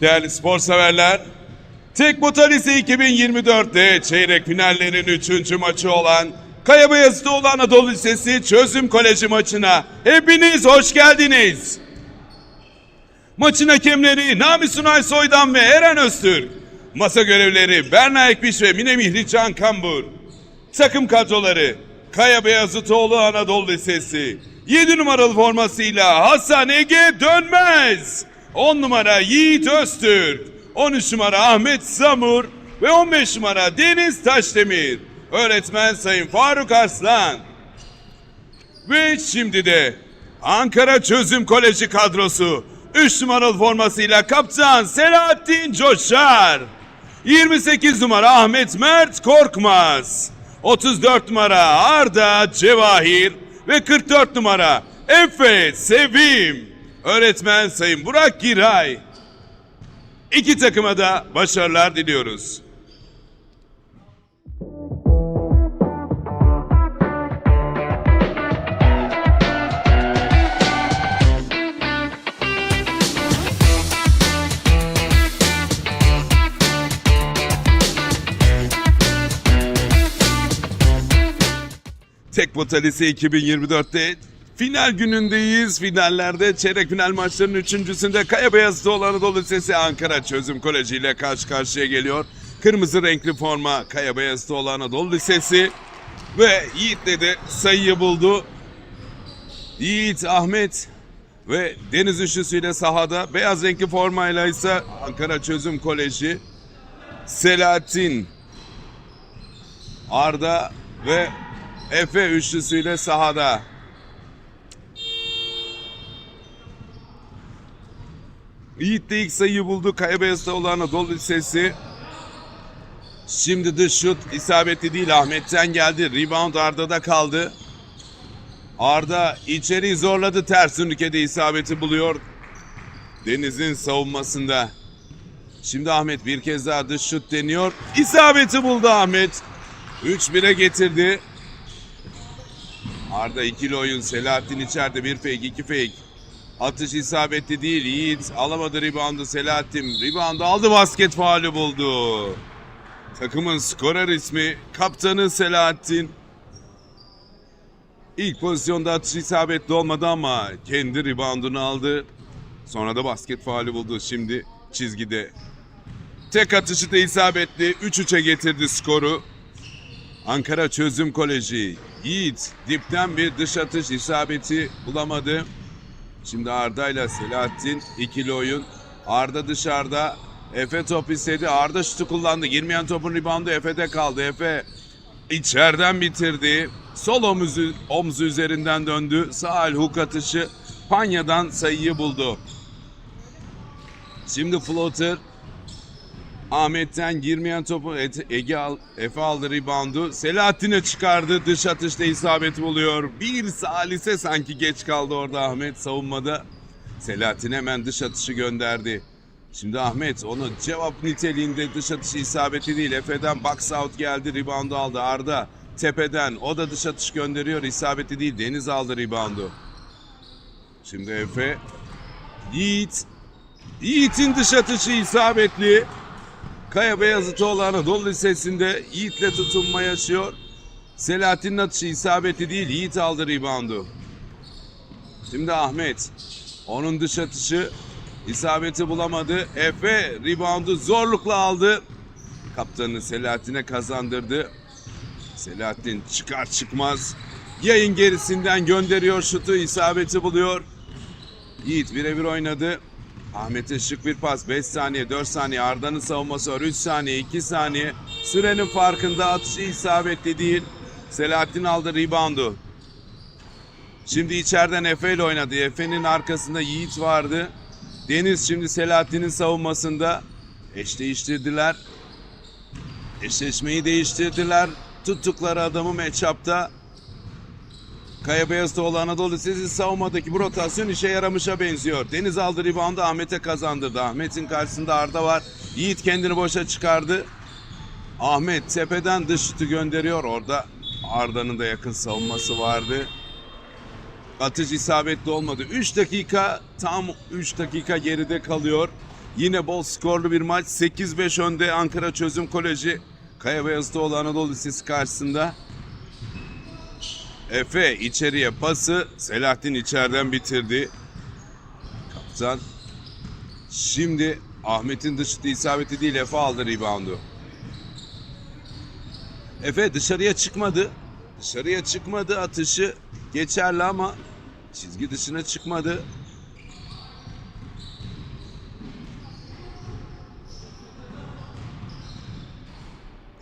Değerli spor severler, Tekbota Lise 2024'te çeyrek finallerin 3. maçı olan Kaya Beyazıtoğlu Anadolu Lisesi Çözüm Koleji maçına hepiniz hoş geldiniz. Maçın hakemleri Nami Sunay Soydan ve Eren Öztürk. Masa görevleri Berna Ekmiş ve Mine Mihrican Kambur. Takım kadroları Kaya Beyazıtoğlu Anadolu Lisesi. 7 numaralı formasıyla Hasan Ege Dönmez. 10 numara Yiğit Öztürk. 13 numara Ahmet Samur ve 15 numara Deniz Taşdemir. Öğretmen Sayın Faruk Arslan. Ve şimdi de Ankara Çözüm Koleji kadrosu 3 numaralı formasıyla kaptan Selahattin Coşar. 28 numara Ahmet Mert Korkmaz. 34 numara Arda Cevahir ve 44 numara Efe Sevim. Öğretmen Sayın Burak Giray. İki takıma da başarılar diliyoruz. Tekbota Lise 2024'te final günündeyiz. Finallerde çeyrek final maçlarının üçüncüsünde Kaya Beyazıtoğlu Anadolu Lisesi Ankara Çözüm Koleji ile karşı karşıya geliyor. Kırmızı renkli forma Kaya Beyazıtoğlu Anadolu Lisesi ve Yiğit'le de sayıyı buldu. Yiğit, Ahmet ve Deniz Üçlüsü'yle sahada. Beyaz renkli formayla ise Ankara Çözüm Koleji Selahattin, Arda ve Efe üçlüsüyle sahada. Yiğit de ilk sayıyı buldu. Kayabeyaz'da olan Anadolu Lisesi. Şimdi dış şut isabetli değil. Ahmet'ten geldi. Rebound Arda'da kaldı. Arda içeri zorladı. Ters ünlükede isabeti buluyor. Deniz'in savunmasında. Şimdi Ahmet bir kez daha dış şut deniyor. İsabeti buldu Ahmet. 3-1'e getirdi. Arda ikili oyun. Selahattin içeride bir fake, iki fake. Atış isabetli değil. Yiğit alamadı reboundu Selahattin. Reboundu aldı basket faali buldu. Takımın skorer ismi kaptanı Selahattin. İlk pozisyonda atış isabetli olmadı ama kendi reboundunu aldı. Sonra da basket faali buldu. Şimdi çizgide. Tek atışı da isabetli. 3-3'e getirdi skoru. Ankara Çözüm Koleji. Yiğit dipten bir dış atış isabeti bulamadı. Şimdi Arda ile Selahattin ikili oyun. Arda dışarıda. Efe top istedi. Arda şutu kullandı. Girmeyen topun reboundu Efe'de kaldı. Efe içeriden bitirdi. Sol omzu, omzu üzerinden döndü. Sağ el hook atışı Panya'dan sayıyı buldu. Şimdi floater Ahmet'ten girmeyen topu Ege al, Efe aldı reboundu. Selahattin'e çıkardı. Dış atışta isabet buluyor. Bir salise sanki geç kaldı orada Ahmet savunmada. Selahattin hemen dış atışı gönderdi. Şimdi Ahmet onu cevap niteliğinde dış atışı isabeti değil. Efe'den box out geldi. Reboundu aldı. Arda tepeden o da dış atış gönderiyor. isabeti değil. Deniz aldı reboundu. Şimdi Efe Yiğit Yiğit'in dış atışı isabetli. Kaya Beyazıtoğlu Anadolu Lisesi'nde Yiğit'le tutunma yaşıyor. Selahattin'in atışı isabeti değil, Yiğit aldı reboundu. Şimdi Ahmet. Onun dış atışı isabeti bulamadı. Efe reboundu zorlukla aldı. Kaptanı Selahattin'e kazandırdı. Selahattin çıkar çıkmaz yayın gerisinden gönderiyor şutu isabeti buluyor. Yiğit birebir oynadı. Ahmet'e şık bir pas. 5 saniye, 4 saniye. Arda'nın savunması var. 3 saniye, 2 saniye. Sürenin farkında atışı isabetli değil. Selahattin aldı reboundu. Şimdi içeriden Efe ile oynadı. Efe'nin arkasında Yiğit vardı. Deniz şimdi Selahattin'in savunmasında. Eş değiştirdiler. Eşleşmeyi değiştirdiler. Tuttukları adamı matchup'ta Kaya Beyazıtoğlu Anadolu Lisesi savunmadaki bu rotasyon işe yaramışa benziyor. Deniz aldı reboundu Ahmet'e kazandırdı. Ahmet'in karşısında Arda var. Yiğit kendini boşa çıkardı. Ahmet tepeden dış şutu gönderiyor. Orada Arda'nın da yakın savunması vardı. Atış isabetli olmadı. 3 dakika tam 3 dakika geride kalıyor. Yine bol skorlu bir maç. 8-5 önde Ankara Çözüm Koleji. Kaya Beyazıtoğlu Anadolu Lisesi karşısında. Efe içeriye pası. Selahattin içeriden bitirdi. Kaptan. Şimdi Ahmet'in dışıtı isabeti değil Efe aldı reboundu. Efe dışarıya çıkmadı. Dışarıya çıkmadı atışı geçerli ama çizgi dışına çıkmadı.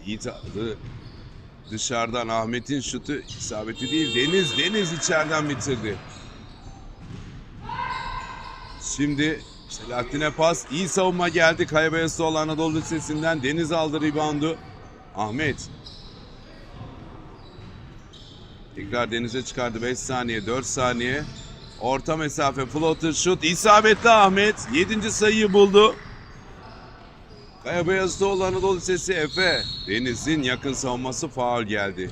Yiğit aldı. Dışarıdan Ahmet'in şutu isabeti değil. Deniz, Deniz içeriden bitirdi. Şimdi Selahattin'e pas. iyi savunma geldi. Kayabayası olan Anadolu Lisesi'nden. Deniz aldı reboundu. Ahmet. Tekrar denize çıkardı. 5 saniye, 4 saniye. Orta mesafe floater şut. İsabetli Ahmet. 7. sayıyı buldu. Kaya Beyazıtoğlu Anadolu Lisesi Efe. Deniz'in yakın savunması faul geldi.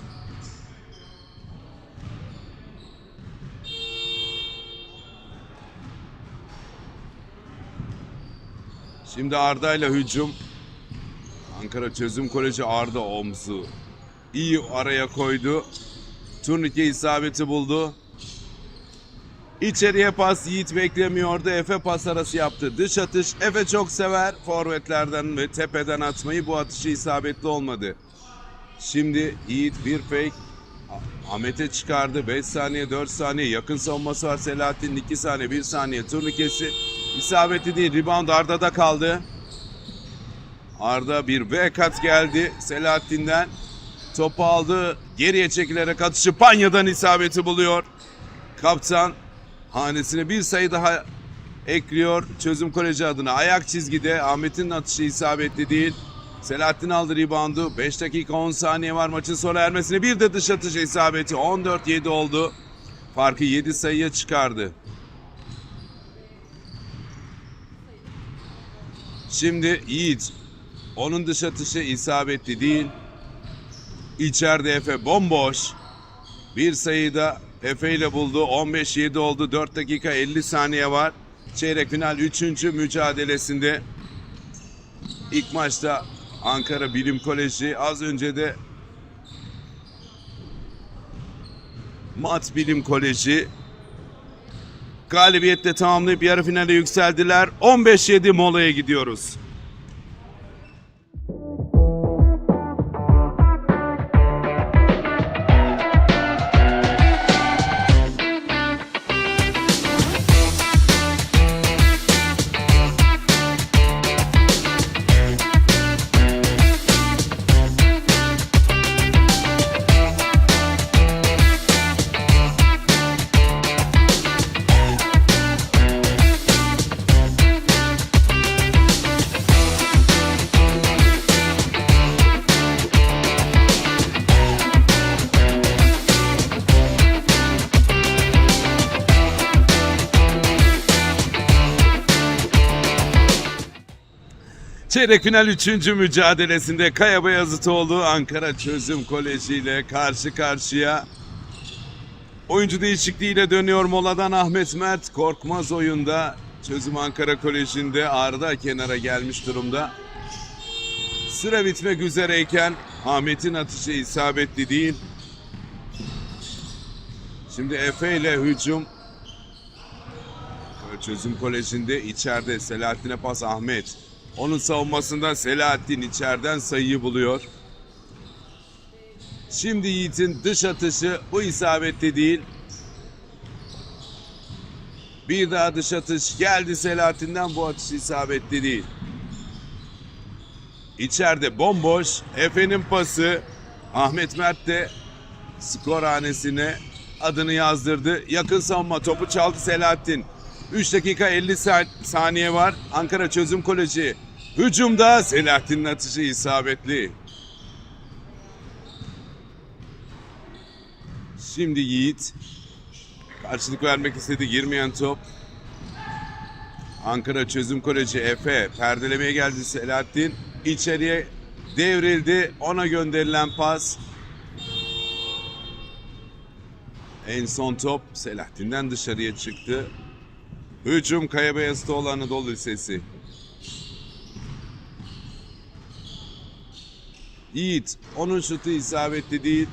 Şimdi Arda ile hücum. Ankara Çözüm Koleji Arda omzu. İyi araya koydu. Turnike isabeti buldu. İçeriye pas Yiğit beklemiyordu. Efe pas arası yaptı. Dış atış Efe çok sever. Forvetlerden ve tepeden atmayı bu atışı isabetli olmadı. Şimdi Yiğit bir fake. Ah- Ahmet'e çıkardı. 5 saniye 4 saniye yakın savunması var Selahattin 2 saniye 1 saniye turnikesi. İsabetli değil. Rebound Arda'da kaldı. Arda bir V kat geldi Selahattin'den. Topu aldı. Geriye çekilerek atışı Panya'dan isabeti buluyor. Kaptan hanesine bir sayı daha ekliyor. Çözüm Koleji adına ayak çizgide Ahmet'in atışı isabetli değil. Selahattin aldı reboundu. 5 dakika 10 saniye var maçın sona ermesine. Bir de dış atış isabeti. 14-7 oldu. Farkı 7 sayıya çıkardı. Şimdi Yiğit. Onun dış atışı isabetli değil. İçeride Efe bomboş. Bir sayıda Efe ile buldu. 15-7 oldu. 4 dakika 50 saniye var. Çeyrek final 3. mücadelesinde. İlk maçta Ankara Bilim Koleji az önce de Mat Bilim Koleji galibiyetle tamamlayıp yarı finale yükseldiler. 15-7 molaya gidiyoruz. Çeyrek final 3. mücadelesinde Kaya Beyazıtoğlu Ankara Çözüm Koleji ile karşı karşıya. Oyuncu değişikliğiyle dönüyor moladan Ahmet Mert Korkmaz oyunda. Çözüm Ankara Koleji'nde Arda kenara gelmiş durumda. Süre bitmek üzereyken Ahmet'in atışı isabetli değil. Şimdi Efe ile hücum. Çözüm Koleji'nde içeride Selahattin'e pas Ahmet. Onun savunmasında Selahattin içeriden sayıyı buluyor. Şimdi Yiğit'in dış atışı bu isabetli değil. Bir daha dış atış geldi Selahattin'den bu atış isabetli değil. İçeride bomboş. Efe'nin pası. Ahmet Mert de skor hanesine adını yazdırdı. Yakın savunma topu çaldı Selahattin. 3 dakika 50 sa- saniye var. Ankara Çözüm Koleji. Hücumda Selahattin'in atışı isabetli. Şimdi Yiğit karşılık vermek istedi girmeyen top. Ankara Çözüm Koleji Efe perdelemeye geldi Selahattin. İçeriye devrildi. Ona gönderilen pas. En son top Selahattin'den dışarıya çıktı. Hücum Kayabeyazı'da olan Anadolu Lisesi. Yiğit. Onun şutu isabetli değil.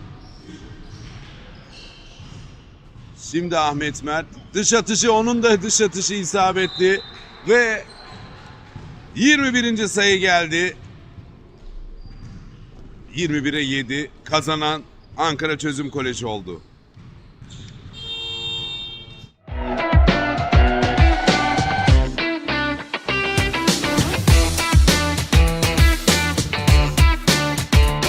Şimdi Ahmet Mert. Dış atışı onun da dış atışı isabetli. Ve 21. sayı geldi. 21'e 7 kazanan Ankara Çözüm Koleji oldu.